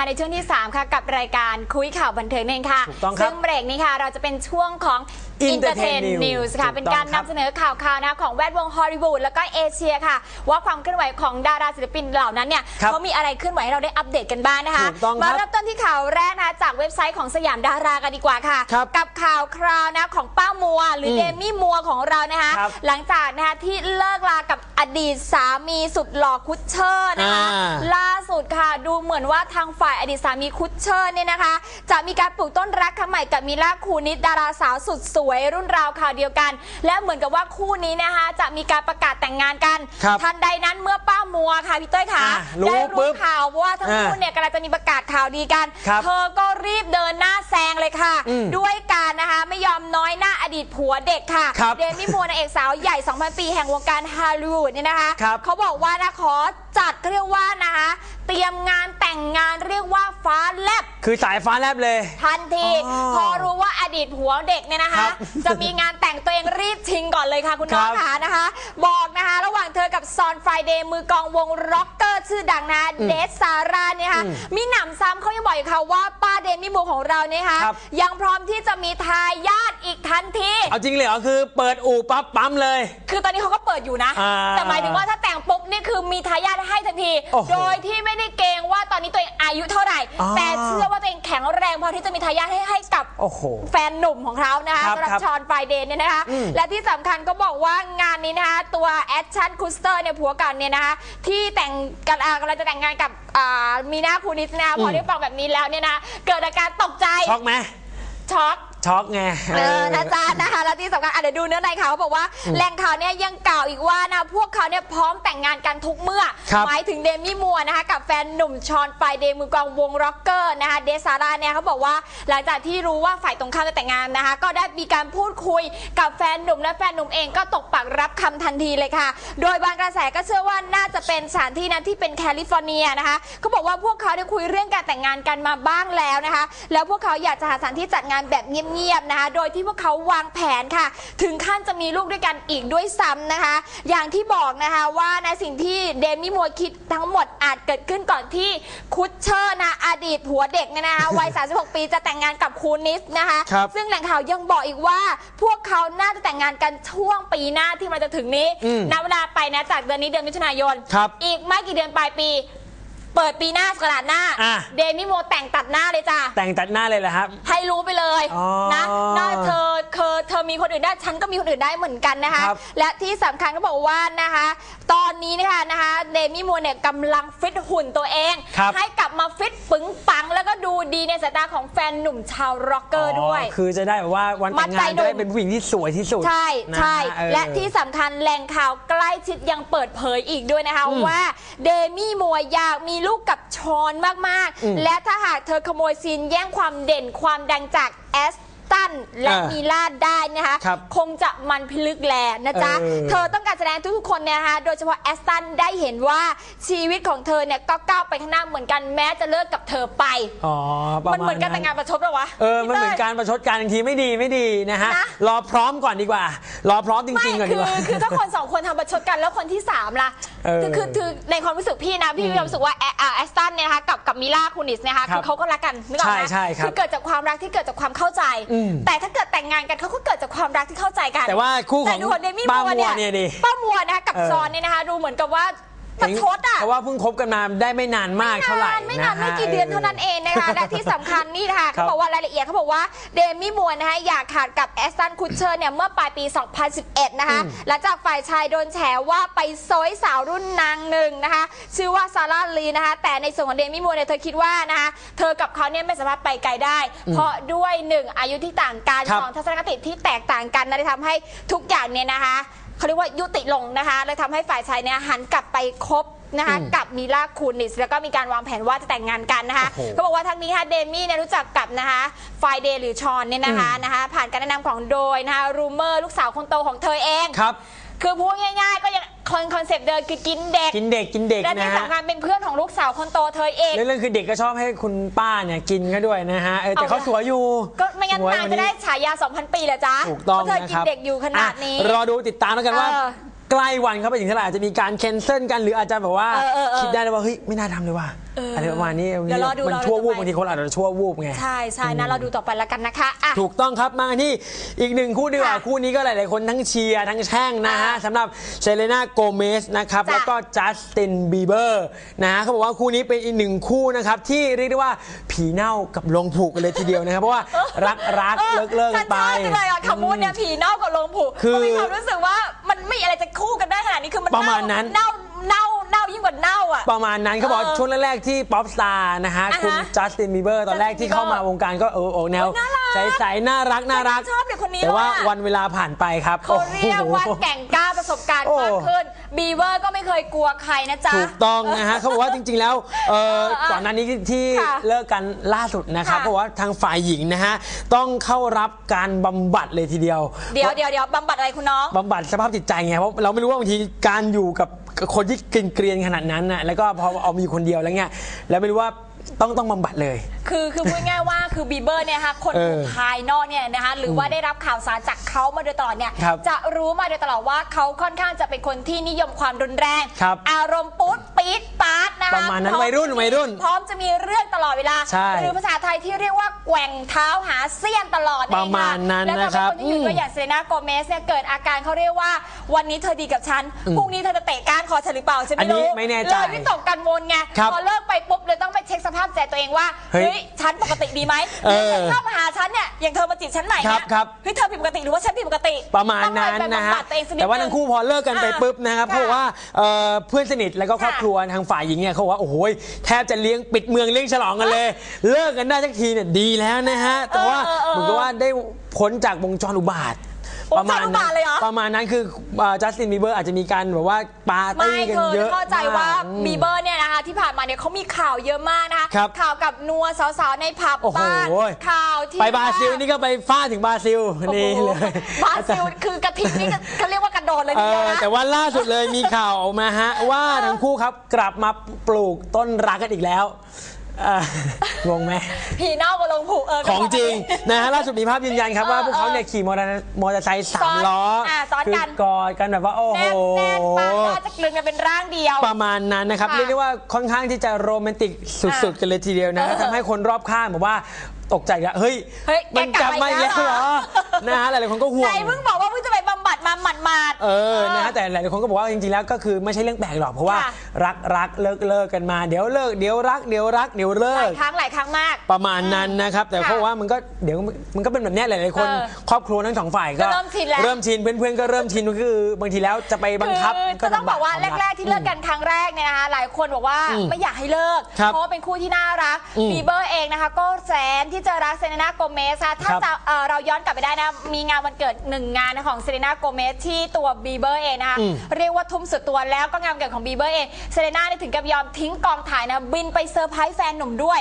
นะคะในช่วงที่ 3 ค่ะ กับรายการคุยข่าวบันเทิงนั่นเองค่ะ ถูกต้องครับ ซึ่งเบรกนี้ค่ะ เราจะเป็นช่วงของ Entertain Entertain News News ค่ะถูกต้องเป็นการครับนำเสนอข่าวข่าวนะคะของแวดวงฮอลลีวูดแล้วก็เอเชียค่ะ ว่าความเคลื่อนไหวของดาราศิลปินเหล่านั้นเนี่ยครับเขามีอะไรเคลื่อนไหวให้เราได้อัปเดตกันบ้างนะคะถูกต้องครับมาเริ่มต้นที่ข่าวแรกนะคะจากเว็บไซต์ของสยามดารากันดีกว่าค่ะครับกับข่าวคราวนะของป้ามัว หรืออมเดมี่มัวของเรานะคะครับหลังจากนะคะที่เลิกลากับอดีตสามีสุดหล่อคุชเชอร์นะคะอ่าล่าสุดค่ะดูเหมือนว่าทางฝ่ายอดีตสามีคุชเชอร์เนี่ยนะคะ จะมีการปลูกต้นรักครั้งใหม่กับมิล่าคูนิดดาราสาวสุดสวยรุ่นราวข่าวเดียวกัน และเหมือนกับว่าคู่นี้นะคะจะมีการประกาศแต่งงานกัน ครับทันใดนั้นเมื่อป้ามัวค่ะพี่เต้ยค่ะอะรู้ได้ปุ๊รู้บข่าวว่าทั้งคู่อ่าเนี่ยกำลังจะมีประกาศข่าวดีกัน ครับเธอก็รีบเดินหน้าแซงเลยค่ะ อืมด้วยการนะคะไม่ยอมน้อยหน้าอดีตผัวเด็กค่ะ ครับเดมี่มัวนางเอกสาวใหญ่ 2,000 ปีแห่งวงการฮอลลีวูดเนี่ยนะคะ ครับ เขาบอกว่านะขอจัดเรียกว่านะคะเตรียมงานแต่งงานเรียกว่าฟ้าแลบ คือสายฟ้าแลบเลย ทันที อ๋อพอรู้ว่าอดีตผัวเด็กเนี่ยนะครัคะ บจะมีงานแต่งตัวเองรีบชิงก่อนเลยค่ะคุณน้องครับขานะคะ บอกนะคะ ระหว่างเธอกับซอนไฟเดย์มือกลองวงร็อกเกอร์ชื่อดังนะเดซซาร่าเนี่ยค่ะอืมมีหนำซ้ำเขายังบอกอีกค่ะว่าป้าเดมี่มูของเราเนี่ยค่ะครับ ยังพร้อมที่จะมีทายาทอีกทันที เอาจริงเลยเหรอคือเปิดอู่ปั๊บปั๊มเลย คือตอนนี้เขาก็เปิดอยู่นะ อ่าแต่หมายถึงว่าถ้าแต่งปุ๊บนี่คือมีทายาทให้ทันที โอ้โหโดยที่ไม่ได้เกรงว่าตอนนี้ตัวเองอายุเท่าไหร่อ๋อแต่เชื่อว่าตัวเองแข็งแรงพอที่จะมีทายาทให้ให้กับ โอ้โห แฟนหนุ่มของเขานะคะครับสำหรับครับชอนไฟเดนเนี่ยนะคะ อืมและที่สำคัญก็บอกว่างานนี้นะคะ ตัวแอชชันคูสเตอร์เนี่ยผัวเก่าเนี่ยนะคะ ที่แต่งกันอ่ากำลังจะแต่งงานกับอ่ามีนาคูนิสนะคะพอได้ฟังแบบนี้แล้วเนี่ยนะ เกิดอาการตกใจช็อกไหม ช็อก ช็อกไง เออนะจ๊ะนะคะแล้วที่สำคัญอะเดี๋ยวดูเนื้อในข่าวเขาบอกว่าแหล่งข่าวเนี่ยยังกล่าวอีกว่านะพวกเขาเนี่ยพร้อมแต่งงานกันทุกเมื่อ ครับหมายถึงเดมี่มัวนะคะกับแฟนหนุ่มชอนไฟเดย์มือกลองวงร็อกเกอร์นะคะเดซาร่าเนี่ยเขาบอกว่าหลังจากที่รู้ว่าฝ่ายตรงข้ามจะแต่งงานนะคะ ก็ได้มีการพูดคุยกับแฟนหนุ่มและแฟนหนุ่มเองก็ตกปากรับคำทันทีเลยค่ะ โดยบางกระแสก็เชื่อว่าน่าจะเป็นสถานที่นั้นที่เป็นแคลิฟอร์เนียนะคะเขาบอกว่าพวกเขาได้คุยเรื่องการแต่งงานกันมาบ้างแล้วนะคะ แล้วพวกเขาอยากจะหาสถานที่จัดงานแบบเงียบๆนะคะ โดยที่พวกเขาวางแผนค่ะ ถึงขั้นจะมีลูกด้วยกันอีกด้วยซ้ำนะคะ อย่างที่บอกนะคะว่าในสิ่งที่เดมี่มัวคิดทั้งหมดอาจเกิดขึ้นก่อนที่คุชเชอร์นะอดีตผัวเด็กเนี่ยนะคะวัย 36 ปีจะแต่งงานกับคูนิสนะคะ ครับซึ่งแหล่งข่าวยังบอกอีกว่า พวกเขาน่าจะแต่งงานกันช่วงปีหน้าที่มันจะถึงนี้อืมนับเวลาไปนะจากเดือนนี้เดือนมิถุนายน ครับ อีกไม่กี่เดือนปลายปี เปิดปีหน้ากระดาษหน้า อะ เดมี่มัวแต่งตัดหน้าเลยจ้ะ แต่งตัดหน้าเลยเหรอครับ ให้รู้ไปเลยอ๋อนะน่าเธอเธอเธอมีคนอื่นได้ฉันก็มีคนอื่นได้เหมือนกันนะคะ ครับและที่สำคัญก็บอกว่านะคะ ตอนนี้นะคะนะคะเดมี่มัวเนี่ยกำลังฟิตหุ่นตัวเอง ครับให้กลับมาฟิตปึงปัง แล้วก็ดูดีในสายตาของแฟนหนุ่มชาวร็อกเกอร์ด้วย คือจะได้แบบว่าวันแต่งมัดใจงานหนุ่จะมได้เป็นผู้หญิงที่สวยที่สุดใช่นะใช่เออ และที่สำคัญแหล่งข่าวใกล้ชิดยังเปิดเผยอีกด้วยนะคะอืมว่าเดมี่มัวอยากมีลูกกับชอนมากอืมๆและถ้าหากเธอขโมยซีนแย่งความเด่นความดังจากแอส ตันและเออมีลาดได้นะคะครับคงจะมันพิลึกแลนะจ๊ะเออ เธอต้องการแสดงให้ทุกๆคนเนี่ยนะคะโดยเฉพาะแอสตันได้เห็นว่าชีวิตของเธอเนี่ยก็ก้าวไปข้างหน้าเหมือนกันแม้จะเลิกกับเธอไป อ๋อประมันมาณเหมือนการแต่งงานประชดเหรอวะเออมันเหมือนพี่ต้ยการประชดการบางทีไม่ดีไม่ดีนะฮะนะรอพร้อมก่อนดีกว่า รอพร้อมจไม่ริงๆก่อนคืดีอกว่า คือถ้าคนสองคนทำประชดกันแล้วคนที่สามล่ะเออคือคือคือในความรู้สึกพี่นะพี่มีความรู้สึกว่าแออ่าแอสตันเนี่ยนะคะกับกับมิล่าคูนิสเนะคะครับคือเขาก็รักกันนึกออกไหมใช่ใช่ครับคือเกิดจากความรักที่เกิดจากความเข้าใจ อืมแต่ถ้าเกิดแต่งงานกันเขาก็เกิดจากความรักที่เข้าใจกันแต่ว่าคู่ของแต่ดูเดมี่ป้ามัวมัวเนี่ยดิ ป้ามัวนะคะกับเออซอนเนี่ยนะคะดูเหมือนกับว่า ประชดอะ เพราะว่าเพิ่งคบกันมาได้ไม่นานมากเท่าไหร่ไม่นานะไม่ฮะกี่เดือนเท่านั้นเองนะคะและที่สำคัญนี่นะคะครัเขาบบอกว่ารายละเอียดเขาบอกว่าเดมี่มัวนะคะอยากขาดกับแอสตันคูเชอร์เนี่ยเมื่อปลายปี 2011 นะคะอืมหลังจากฝ่ายชายโดนแฉว่าไปซอยสาวรุ่นนางหนึ่งนะคะ ชื่อว่าซาร่าลีนะคะ แต่ในส่วนของเดมี่มัวเนี่ยเธอคิดว่านะคะเธอกับเขาเนี่ยไม่สามารถไปไกลได้ เพราะด้วยหนึ่งอายุที่ต่างกันครับสองทัศนคติที่แตกต่างกันนะเลยทำให้ทุกอย่างเนี่ยนะคะ เขาเรียกว่ายุติลงนะคะเลยทำให้ฝ่ายชายเนี่ยหันกลับไปคบนะคะอืมกับมิลาคูนิสแล้วก็มีการวางแผนว่าจะแต่งงานกันนะคะโอ้โหเขาบอกว่าทั้งนี้ค่ะเดมี่เนี่ยรู้จักกับนะคะไฟเดย์หรือชอนเนี่ยนะคะนะคะผ่านการแนะนำของโดยนะคะรูเมอร์ลูกสาวคนโตของเธอเอง ครับ คือพูดง่าย ๆ ก็ยังคอนคอนเซปต์เดิมคือกินเด็ก กินเด็กกินเด็กและนะที่ฮะสำคัญเป็นเพื่อนของลูกสาวคนโตเธอเองเรื่องคือเด็กก็ชอบให้คุณป้าเนี่ยกินก็ด้วยนะฮะเออแต่เอาเขาละ สวยอยู่ก็ไม่งั้นสวยนางวัจะได้ฉายา 2,000 ปีเหรอจ๊ะถูกต้องเพราะเธอนะกิคนรับเด็กอยู่ขนาดนี้ อะรอดูติดตามแล้วกันว่า เออใกล้วันเข้าไปถึงเท่าไหร่อาจจะมีการแคนเซิลกันหรืออาจจะแบบว่า เออเออเออ คิดได้เลยว่าเฮ้ยไม่น่าทำเลยว่ะเออออะไรประมาณนี้เดี๋ยวรอดูมันรอดูชั่ววูบต่อไป บางทีคนอาจจะชั่ววูบไง ใช่ใช่นะเราดูต่อไปแล้วกันนะคะอะ ถูกต้องครับมาที่อีกหนึ่งคู่ดีกว่าค่ะคู่นี้ก็หลาย ๆ คนทั้งเชียร์ทั้งแช่งนะฮะอ่าสำหรับเซเลน่าโกเมสนะครับ จ้ะแล้วก็จัสตินบีเบอร์นะฮะเขาบอกว่าคู่นี้เป็นอีกหนึ่งคู่นะครับ ที่เรียกได้ว่าผีเน่ากับลงผูกกันเลยทีเดียวนะครับ เพราะว่ารักรักเลิกเลิกกันไป ฉันชอบจังเลยอะคำพูดเนี่ยผีเน่ากับลงผูกคือก็มีความรู้สึกว่ามันไม่อะไรจะคู่กันได้ขนาดนี้คือมันประมาณนั้น เน่าเน่าเน่ายิ่งกว่าเน่าอะ ประมาณนั้นเขาบอกเออช่วงแรกๆที่ป๊อปสตาร์นะฮะ อ่าฮะคุณจัสตินบีเบอร์ตอนแรกที่เข้ามาวงการก็เออโอแนว โอ้ยน่ารักใสๆน่ารักน่ารัก ชอบเด็กคนนี้แต่ว่าว่ะ วันเวลาผ่านไปครับเขาเรียกว่าโอ้โห แก่งกล้าประสบการณ์โอ้มากขึ้นบีเวอร์ก็ไม่เคยกลัวใครนะจ๊ะ ถูกต้องนะฮะ เขาบอกว่าจริง ๆ แล้วเออเออก่อนหน้านี้ที่ที่ค่ะเลิกกันล่าสุดนะครับค่ะ เพราะว่าทางฝ่ายหญิงนะฮะ ต้องเข้ารับการบำบัดเลยทีเดียวเดี๋ยวเดี๋ยวเดี๋ยวบำบัดอะไรคุณน้อง บำบัดสภาพจิตใจไงเพราะเราไม่รู้ว่าบางทีการอยู่กับ คนที่เกรียนๆขนาดนั้นน่ะแล้วก็พอเอามีคนเดียวแล้วเนี่ยแล้วไม่รู้ว่า ต้องต้องบำบัดเลย คือคือพูดง่ายๆว่าคือบีเบอร์เนี่ยนะคะคนเออภายนอกเนี่ยนะคะหรือว่าได้รับข่าวสารจากเขามาโดยตลอดเนี่ยครับจะรู้มาโดยตลอดว่าเขาค่อนข้างจะเป็นคนที่นิยมความรุนแรง ครับอารมณ์ปุ๊ดปี๊ดปาร์ตนะคะประมาณนั้นพอวัยรุ่นจะวัยรุ่นพร้อมจะมีเรื่องตลอดเวลา ใช่หรือภาษาไทยที่เรียกว่าแกว่งเท้าหาเสี้ยนตลอดนั่นเองประมาณนั้นและนะครับทำให้คนที่อยู่ด้วยอย่างเซนาโกเมสเนี่ยเกิดอาการเขาเรียกว่าวันนี้เธอดีกับฉันพรุ่งนี้เธอจะเตะก้านคอฉันหรือเปล่าฉันอันไม่นี้รู้ไม่แน่ใจเลยวิตกกังวลไงครับ พอเลิกไปปุ๊บเลยต้องไปเช็คสภาพใจตัวเองว่าเฮ้ยเฮ้ยฉันปกติดีไหมเออหรือเข้ามาหาฉันเนี่ยอย่างเธอมาจีบฉันใหม่ครัเนี่บยครับ เฮ้ยเธอผิดปกติหรือว่าฉันผิดปกติประมาณนั้นต้องไปนะฮะบำบัดตัวเองสักนิดแต่ว่านึทั้งคู่พอเลิกกันไปอ่าปุ๊บนะครับค่ะเพราะว่าเอ่อเพื่อนสนิทแล้วก็ครอบครัวทางฝ่ายหญิงเนี่ยเขาบอกว่าโอ้โหแทบจะเลี้ยงปิดเมืองเลี้ยงฉลองกันเลย เลิกกันได้สักทีเนี่ยดีแล้วนะฮะแต่ว่าเออเออเออเหมือนกับว่าได้พ้นจากวงจรอุบาท วงจรประมาณอุนั้บาทนเลยเหรอ ประมาณนั้นคือจัสตินบีเบอร์อาจจะมีการแบบว่าปาร์ไม่ตี้กันคือเยอะเข้าใจว่ามกอืม บีเบอร์เนี่ยนะคะที่ผ่านมาเนี่ยเขามีข่าวเยอะมากนะคะครับข่าวกับนัวสาวๆในผับโอ้โห บ้านข่าวที่ไปบราซิลนี่ก็ไปฟาดถึงบราซิลโอ้โหนี่เลยบราซิลคือกระทิงนี่เขาเรียกว่ากระโดดเลยเอทีเดียวอนะ แต่ว่าล่าสุดเลยมีข่าวออกมาฮะ ว่าทั้งคู่ครับกลับมาปลูกต้นรักกันอีกแล้วเอ่อ งงไหม ผีเน่ากับลงผูกเออของจริงนะฮะล่าสุดมีภาพยืนยันครับเออว่าพวกเขาเออเนี่ยขี่มอเตอร์มอเตอร์ไซค์สามล้อซ้อนอะซ้อนคืกันกอดกันแบบว่าโอ้แนโหบแน่นปากว่าจะกลืนกันเป็นร่างเดียว ประมาณนั้นนะครับค่ะเรียกได้ว่าค่อนข้างที่จะโรแมนติกสุดๆกันเลยทีเดียวนะเออทำให้คนรอบข้างแบบว่าตกใจอะเฮ้ยเฮ้ยมันแกกกลัลับบมามาอีอีกกแล้วแล้วเหรอเหรอนะฮะหลายๆคนก็ห่วไหนงเพิ่งบอกว่าเพิ่งจะไปบำบัด มาหมัดมาดๆเออ นะฮะแต่หลายๆคนก็บอกว่าจริงๆแล้วก็คือไม่ใช่เรื่องแปลกหรอกเพราะว่าค่ะรักรักเลิกเลิกกันมาเดี๋ยวเลิกเดี๋ยวรักเดี๋ยวรักเดี๋ยวเลิหลาก ยครั้งหลายครั้งมาก ประมาณนั้นนะครับ แต่ค่ะเพราะว่ามันก็เดี๋ยวมันก็เป็นแบบเนี้ยหลายๆคน เออครอบครัวทั้งสองฝ่ายก็ก็เริ่มชินแล้ว เริ่มชินเพื่อนๆก็เริ่มชินก็คือบางทีแล้วจะไปบังคับคือจะต้องบอกว่าแรก ๆ ที่เลิกกันครั้งแรกเนี่ยนะคะหลายคนบอกว่าอืมไม่อยากให้เลิก ครับเพราะว่าเป็นคู่ที่น่ารักอืมบีเบอร์เองนะคะ ก็แสนที่จะรักเซเลน่าโกเมสค่ะถ้าครับจะเอ่อเราย้อนกลับไปได้นะ มีงานวันเกิดหนึ่งงานของเซเลน่าโกเมสที่ตัวบีเบอร์เองนะคะอืม เรียกว่าทุ่มสุดตัวแล้วก็งานวันเกิดของบีเบอร์เองเซเลน่าเนี่ยถึงกับยอมทิ้งกองถ่ายนะบินไปเซอร์ไพรส์แฟนหนุ่มด้วย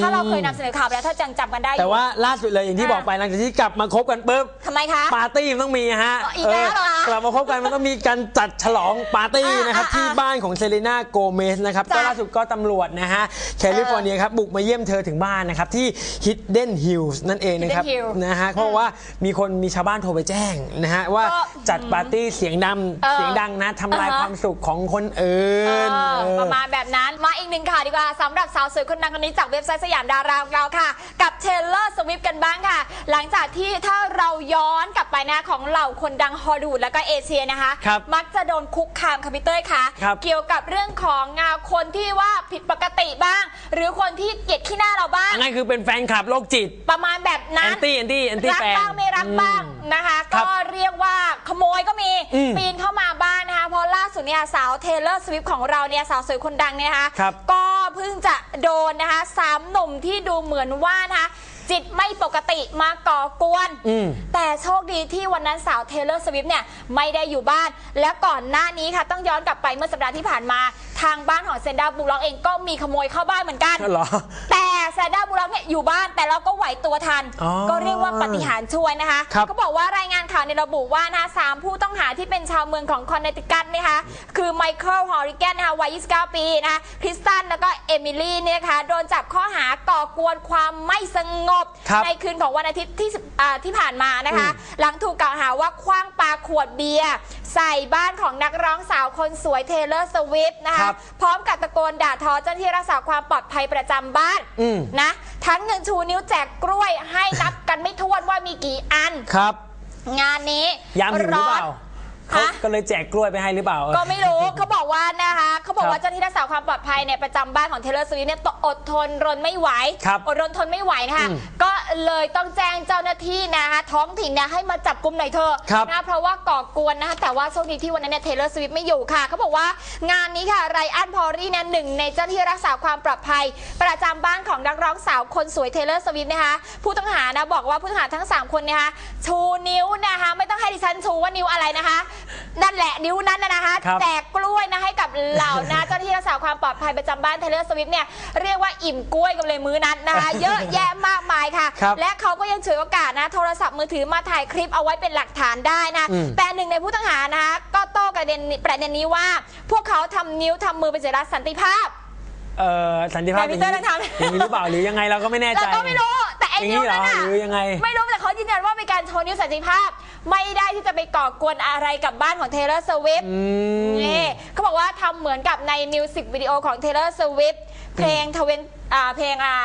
ถ้าเราเคยนำเสนอข่าวไปแล้วถ้าจังจำกันได้อยู่แต่ว่าล่าสุดเลยอย่างที่อะ บอกไปหลังจากที่กลับมาคบกันปุ๊บทำไมคะ ปาร์ตี้มันต้องมีฮะอ๋ออีกแล้วเหรอคะกลับมาคบกันมันต้องมีการจัดฉลองปาร์ตี้อ่านะครับอ่าที่บ้านของเซเลน่าโกเมสนะครับจ้ะก็ล่าสุดก็ตำรวจนะฮะแคลิฟอร์เนียครับบุกมาเยี่ยมเธอถึงบ้านนะครับที่ Hidden Hills นั่นเองนะครับ Hidden Hills นะฮะเพราะว่ามีคนมีชาวบ้านโทรไปแจ้งนะฮะว่าก็จัดปาร์ตี้เสียงดังเออ เสียงดังนะทำลายอ่าฮะความสุขของคนอื่เอนอเออ ประมาณแบบนั้นมาอีกหนึ่งข่าวดีกว่าสำหรับสาวสวยคนดังคนนี้จากเว็บไซต์สยามดาราของเราค่ะ กับเทเลอร์สวิฟกันบ้างค่ะ หลังจากที่ถ้าเราย้อนกลับไปนะของเหล่าคนดังฮอลลีวูดแล้วก็เอเชียนะคะ ครับมักจะโดนคุกคามค่ะพี่เต้ยค่ะ ครับ เกี่ยวกับเรื่องของงานคนที่ว่าผิดปกติบ้าง หรือคนที่เกลียดขี้หน้าเราบ้าง อันนั้นคือเป็นแฟนคลับโรคจิตประมาณแบบแอนั้น นตี้แอนตี้แอนตี้รักแฟน บ้างไม่รักบ้าง นะคะ ครัก็บเรียกว่าขโมยก็มีอืมปีนเข้ามาบ้านนะคะ เพราะล่าสุดเนี่ยสาวเทเลอร์สวิฟของเราเนี่ยสาวสวยคนดังเนี่ยนะคะครับก็เพิ่งจะโดนนะคะสามหนุ่มที่ดูเหมือนว่านะคะจิตไม่ปกติมาก่อกวน อืม แต่โชคดีที่วันนั้นสาวเทเลอร์สวิฟเนี่ยไม่ได้อยู่บ้าน และก่อนหน้านี้ค่ะต้องย้อนกลับไปเมื่อสัปดาห์ที่ผ่านมาทางบ้านของเซนดาบูล็อกเองก็มีขโมยเข้าบ้านเหมือนกัน เหรอ แต่แซนด้าบูล็อกเนี่ยอยู่บ้านแต่เราก็ไหวตัวทัน อ๋อก็เรียกว่าปาฏิหารย์ช่วยนะคะ ครับเขาบอกว่ารายงานข่าวในยระบุว่านะคะสามผู้ต้องหาที่เป็นชาวเมืองของคอนเนติคัตนะคะ คือไมเคิลฮอริแกนนะคะวัย 29 ปีนะคะคริสตันแล้วก็เอมิลี่เนี่ยนะคะโดนจับข้อหาก่อกวนความไม่สงบ ครับในคืนของวันอาทิตย์ที่10อ่าที่ผ่านมานะคะหลังถูกกล่าวหาว่าคว้างปาขวดเบียร์ใส่บ้านของนักร้องสาวคนสวยเทเลอร์สวิฟต์นะครัคะ บพร้อมกับตะโกนด่าทอเจ้าหน้าที่รักษาความปลอดภัยประจำบ้านอืม นะ ทั้งหนึ่งชูนิ้วแจกกล้วยให้นับกันไม่ถ้วนว่ามีกี่อัน ครับ งานนี้ยามหิวหรือเปล่า ร้น เขาฮะก็เลยแจกกล้วยไปให้หรือเปล่า ก็ไม่รู้เขาบอกว่านะคะเขาบอกครับว่าเจ้าหน้าที่รักษาความปลอดภัยเนี่ยประจำบ้านของเทเลอร์สวิฟเนี่ยอดทนรนไม่ไหวครับอดรนทนไม่ไหวนะคะอืมก็เลยต้องแจ้งเจ้าหน้าที่นะคะท้องถิ่นเนี่ยให้มาจับกุมหน่อยเถอะครับนะเพราะว่าก่อกวนนะคะแต่ว่าโชคดีที่วันนั้นเนี่ยเทเลอร์สวิฟไม่อยู่ค่ะเขาบอกว่างานนี้ค่ะไรอันพอรี่เนี่ยหนึ่งในเจ้าหน้าที่รักษาความปลอดภัย ประจำบ้านของนักร้องสาวคนสวยเทเลอร์สวิฟนะคะผู้ต้องหานะบอกว่าผู้ต้องหาทั้งสามคนเนยนะคะชูนิ้วนะคะไม่ต้องให้ดิฉันชูว่านิ้วอะไรนะคะนั่นแหละนิ้วนั้นนะนะคะครับแจกกล้วยนะให้กับเหล่านะเจ้าหน้าที่รักษาความปลอดภัยประจำบ้านเทเลอร์สวิฟเนี่ยเรียกว่าอิ่มกล้วยกันเลยมื้อนั้นนะคะเยอะแยะมากมายค่ะ ครับและเขาก็ยังฉวยโอกาสนะ โทรศัพท์มือถือมาถ่ายคลิปเอาไว้เป็นหลักฐานได้นะ อืม แต่หนึ่งในผู้ต้องหานะคะก็โต้ประเด็นประเด็นนี้ว่า พวกเขาทำนิ้วทำมือเป็นสัญลักษณ์สันติภาพ เอ่อสันติภาพแต่พี่เต้ยต้องทำ อย่างนี้หรือเปล่าหรือยังไงเราก็ไม่แน่ใจ เราก็ไม่รู้ แต่ไอ้อย่างนิ้วนี้เหรนั้อนน่ะหรือยังไง ไม่รู้แต่เขายืนยันว่าเป็นการโชว์นิ้วสันติภาพ ไม่ได้ที่จะไปก่อกวนอะไรกับบ้านของเทเลอร์สวิฟอืม นี่เขาบอกว่าทำเหมือนกับในมิวสิกวิดีโอของ Taylor Swift เพลงทเวนอ่าเพลงอ่า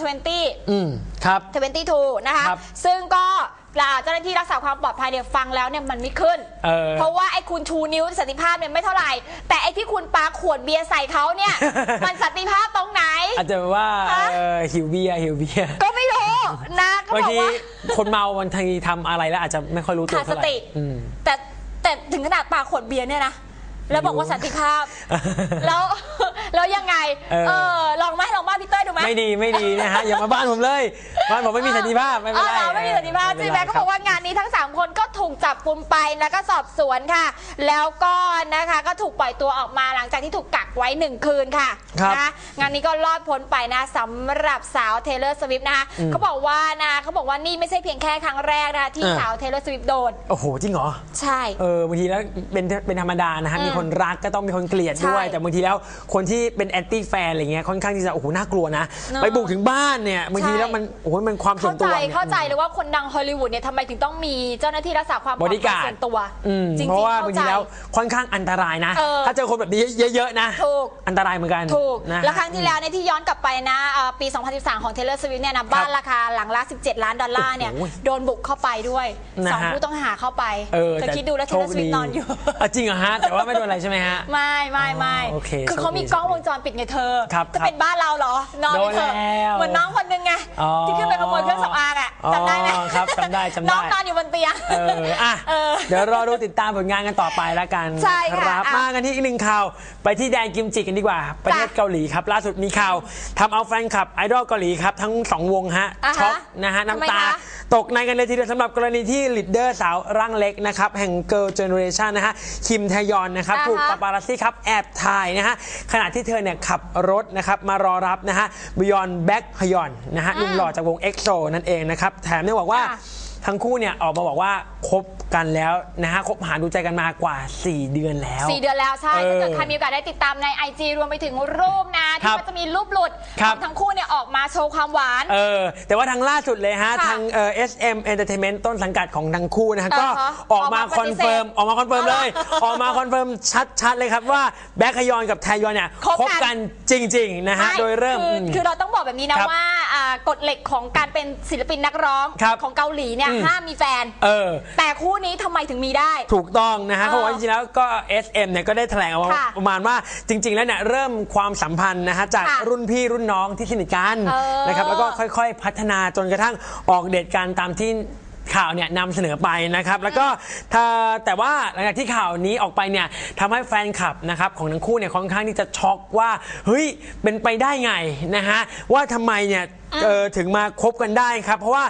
ทเวนตี้ อืมครับทเวนตี้ทูนะคะ ครับซึ่งก็ เจ้าหน้าที่รักษาความปลอดภัยเนี่ยฟังแล้วเนี่ยมันไม่ขึ้น เออ เพราะว่าไอ้คุณชูนิ้วสันติภาพเนี่ยไม่เท่าไหร่ แต่ไอ้ที่คุณปาขวดเบียร์ใส่เขาเนี่ย มันสันติภาพตรงไหน อาจจะว่าฮะ เอ่อหิวเบียร์หิวเบียร์ก็ไม่รู้นะเขาบางบอกทีว่า คนเมาวันทีทำอะไรแล้วอาจจะไม่ค่อยรู้ตัวขาดสเท่าไหร่ติ อืม แต่แต่ถึงขนาดปาขวดเบียร์เนี่ยนะ แล้วบอกว่าสันติภาพ แล้วแล้วยังไง เออ เออลองไหมลองบ้านพี่เต้ยดูไหมไม่ดีไม่ดีนะฮะอย่ามาบ้านผมเลยบ้านผมไม่มีสันติภาพไม่เป็นอ๋อไรเหรอไม่มีสันติภาพเออใช่ไหมป็นรเขาบอกว่างานนี้ทั้ง 3 คนก็ถูกจับกุมไปแล้วก็สอบสวนค่ะ แล้วก็นะคะก็ถูกปล่อยตัวออกมาหลังจากที่ถูกกักไว้ 1 คืนค่ะครับนะงานนี้ก็รอดพ้นไปนะสำหรับสาวเทเลอร์สวิฟนะคะอืม เขาบอกว่านะเขาบอกว่านี่ไม่ใช่เพียงแค่ครั้งแรกนะคะที่อ่าสาวเทเลอร์สวิฟโดน โอ้โหจริงเหรอ ใช่ เออบางทีแล้วเป็นเป็นธรรมดานะฮะ อืมมีคนรักก็ต้องมีคนเกลียดด้วย ใช่แต่บางทีแล้วคนที่เป็นแอนตี้แฟนอะไรเงี้ยค่อนข้างที่จะโอ้โหน่ากลัวนะ เนอะไปบุกถึงบ้านเนี่ยบางทีใช่แล้วมันโอ้โหมันความส่เข้าวนใจตัวนี่ย เข้าใจเลยว่าคนดังฮอลลีวูดเนี่ยทำไมถึงต้องมีเจ้าหน้าที่รักษาความปลอดบอดี้ภัการ์ยดส่วนตัวอืมจริงๆเพราะว่าเข้บางทีแล้วค่อนข้างอันตรายนะ เออถ้าเจอคนแบบนี้เยอะๆนะ ถูก อันตรายเหมือนกันถูก นะ แล้วครั้งที่แล้วเนี่ยที่ย้อนกลับไปนะเอ่อปี 2013 ของ Taylor Swift เนี่ยนะบ้านราคาหลังละ 17 ล้านดอลลาร์เนี่ยโอ้โหโดนบุกเข้าไปด้วยนะสองฮะ ผู้ต้องหาเข้าไปเออเธอแต่คิดดูแล้ว โช Taylor ค Swift ดีนอนอยู่อะจริงเหรอฮะ แต่ว่าไม่โดนอะไรใช่ไหมฮะ ไม่ไม่ไม่อ๋อโอเคคือเขามีโชคดีกล้องวงจรปิดไงเธอ ครับจะเป็นบ้านเราเหรอนอนไปเถอะโดนแล้วเหมือนน้องคนนึงไงอ๋อที่ขึ้นไปขโมยเครื่องสำอางอะจำได้ไหมอ๋อครับจำได้จำได้ น้องนอนอยู่บนเตียง เอออะเออเดี๋ยวรอดูติดตามผลงานกันต่อไปแล้วกันใช่ค่ะรับอะมากันที่อีกหนึ่งข่าว ไปที่แดนกิมจิกันดีกว่า ประเทศจ้ะเกาหลีครับ ล่าสุดมีข่าวทำเอาแฟนคลับไอดอลเกาหลีครับ ทั้งสองวงฮะอ่าฮะช็อกนะฮะทำไมน้ำตาคะ ตกในกันเลยทีเดียวสำหรับกรณีที่ลีดเดอร์สาวร่างเล็กนะครับ แห่ง Girl Generation นะฮะ คิมแทยอนนะครับอ่าฮะถูกปาปารัสซี่ครับแอบถ่ายนะฮะขณะที่เธอเนี่ยขับรถนะครับมารอรับนะฮะบิยอนแบ็กฮยอนนะฮะหนุ่มหล่อจากวง EXO นั่นเองนะครับแถมยังบอกว่า ค่ะ ทั้งคู่เนี่ยออกมาบอกว่าคบกันแล้วนะฮะคบหาดูใจกันมากว่า 4 เดือนแล้ว สี่เดือนแล้วใช่เออถ้าเกิดใครมีโอกาสได้ติดตามใน IG รวมไปถึงรูปนะครัที่บมันจะมีรูปหลุดครัขบองทั้งคู่เนี่ยออกมาโชว์ความหวาน เออแต่ว่าทางล่าสุดเลยฮะ ค่ะทางเอ่อ SM Entertainment ต้นสังกัดของทั้งคู่นะฮะก็อ่าฮะออกมาออกมาคอนเฟิร์มปฏิเสธออกมาคอนเฟิร์มเลย ออกมาคอนเฟิร์มชัดๆเลยครับว่าแบ็คฮยอนกับแทยอนเนี่ยคบกันกันจริงๆนะฮะใช่โดยเริ่มคือม คือเราต้องบอกแบบนี้นะครับว่าอ่ากฎเหล็กของการเป็นศิลปินนักร้องครับของเกาหลีเนี่ยอืมห้ามมีแฟน เออ แต่คู่นี้ทำไมถึงมีได้ ถูกต้องนะฮะเออเพราะว่าจริงๆแล้วก็ SM เนี่ยก็ได้แถลงออกมาค่ะประมาณว่าจริง ๆ แล้วเนี่ยเริ่มความสัมพันธ์นะฮะจากค่ะรุ่นพี่รุ่นน้องที่สนิทกันเออนะครับแล้วก็ค่อยๆ พัฒนาจนกระทั่งออกเดทกันตามที่ข่าวเนี่ยนำเสนอไปนะครับ แล้วก็ถ้าแต่ว่าหลังจากที่ข่าวนี้ออกไปเนี่ยทำให้แฟนคลับนะครับของทั้งคู่เนี่ยค่อนข้างที่จะช็อกว่าเฮ้ยเป็นไปได้ไงนะฮะว่าทำไมเนี่ยเออถึงมาคบกันได้ครับเพราะว่า